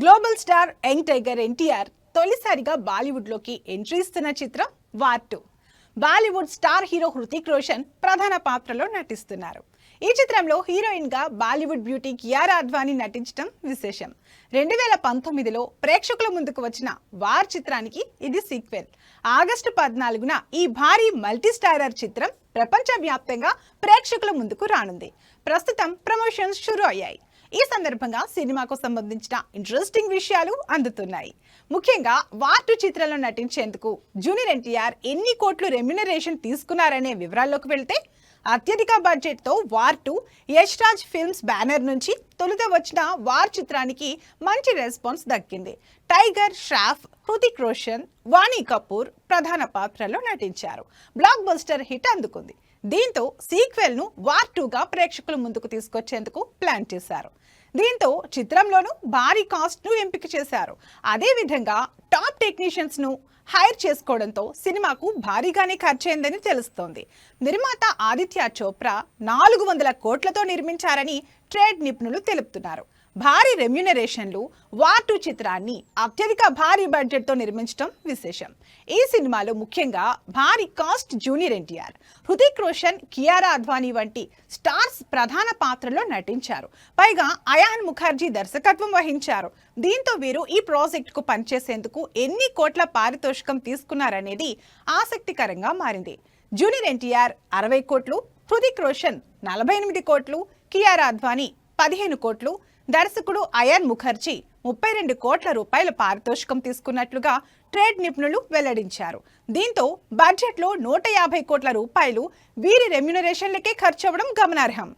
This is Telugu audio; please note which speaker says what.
Speaker 1: Global star young tiger NTR తొలిసారిగా బాలీవుడ్లోకి ఎంట్రీ ఇస్తున్న చిత్రం war two. Bollywood star hero Hrithik Roshan ప్రధాన పాత్రలో నటిస్తున్నారు. ఈ చిత్రంలో హీరోయిన్గా బాలీవుడ్ బ్యూటీ కియారా అద్వానీ నటించడం విశేషం. రెండు వేల పంతొమ్మిదిలో ప్రేక్షకుల ముందుకు వచ్చిన వార్ చిత్రానికి ఇది సీక్వెల్. ఆగస్టు పద్నాలుగున ఈ భారీ మల్టీ స్టారర్ చిత్రం ప్రపంచవ్యాప్తంగా ప్రేక్షకుల ముందుకు రానుంది. ప్రస్తుతం ప్రమోషన్స్ షురూ అయ్యాయి. ఈ సందర్భంగా సినిమాకు సంబంధించిన ఇంట్రెస్టింగ్ విషయాలు అందుతున్నాయి. ముఖ్యంగా వార్టు చిత్రంలో నటించేందుకు జూనియర్ ఎన్టీఆర్ ఎన్ని కోట్లు రెమ్యునరేషన్ తీసుకున్నారనే వివరాల్లోకి వెళ్తే అత్యధిక బడ్జెట్తో war two Yash Raj films banner నుంచి తొలుత వచ్చిన వార్ చిత్రానికి మంచి రెస్పాన్స్ దక్కింది. టైగర్ షాఫ్ హృతిక్ రోషన్ వాణి కపూర్ ప్రధాన పాత్రలో నటించారు. బ్లాక్ బస్టర్ హిట్ అందుకుంది. దీంతో సీక్వెల్ను వార్ టూగా ప్రేక్షకుల ముందుకు తీసుకొచ్చేందుకు ప్లాన్ చేశారు. దీంతో చిత్రంలోనూ భారీ కాస్ట్ను ఎంపిక చేశారు. అదేవిధంగా టాప్ టెక్నీషియన్స్ను హైర్ చేసుకోవడంతో సినిమాకు భారీగానే ఖర్చయిందని తెలుస్తోంది. నిర్మాత ఆదిత్య చోప్రా నాలుగు వందల కోట్లతో నిర్మించారని ట్రేడ్ నిపుణులు తెలుపుతున్నారు. భారీ రెమ్యునరేషన్లు వార్ టూ చిత్రాన్ని అత్యధిక భారీ బడ్జెట్తో నిర్మించడం విశేషం. ఈ సినిమాలో ముఖ్యంగా భారీ కాస్ట్ జూనియర్ ఎన్టీఆర్ హృతిక్ రోషన్ కియారా అద్వానీ వంటి స్టార్స్ ప్రధాన పాత్రలో నటించారు. పైగా అయాన్ ముఖర్జీ దర్శకత్వం వహించారు. దీంతో వీరు ఈ ప్రాజెక్టుకు పనిచేసేందుకు ఎన్ని కోట్ల పారితోషికం తీసుకున్నారనేది ఆసక్తికరంగా మారింది. జూనియర్ ఎన్టీఆర్ అరవై కోట్లు హృతిక్ రోషన్ నలభై ఎనిమిది కోట్లు కియారా అద్వానీ పదిహేను కోట్లు దర్శకుడు అయాన్ ముఖర్జీ ముప్పై రెండు కోట్ల రూపాయల పారితోషికం తీసుకున్నట్లుగా ట్రేడ్ నిపుణులు వెల్లడించారు. దీంతో బడ్జెట్లో నూట యాభై కోట్ల రూపాయలు వీరి రెమ్యునరేషన్లకే ఖర్చవడం గమనార్హం.